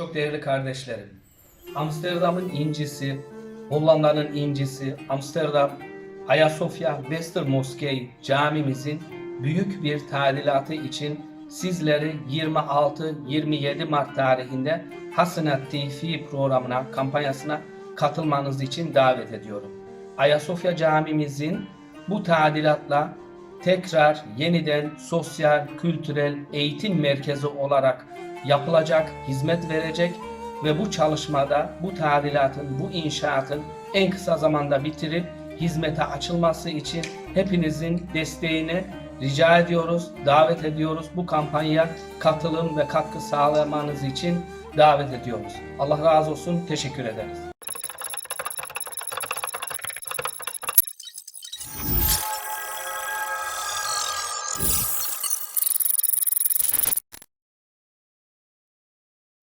Çok değerli kardeşlerim, Amsterdam'ın incisi, Hollanda'nın incisi, Amsterdam Ayasofya Westermoskey camimizin büyük bir tadilatı için sizleri 26-27 Mart tarihinde Hasenat TV programına, kampanyasına katılmanız için davet ediyorum. Ayasofya camimizin bu tadilatla tekrar yeniden sosyal, kültürel eğitim merkezi olarak yapılacak, hizmet verecek ve bu çalışmada bu tadilatın, bu inşaatın en kısa zamanda bitirip hizmete açılması için hepinizin desteğini rica ediyoruz, davet ediyoruz. Bu kampanya katılım ve katkı sağlamanız için davet ediyoruz. Allah razı olsun, teşekkür ederiz.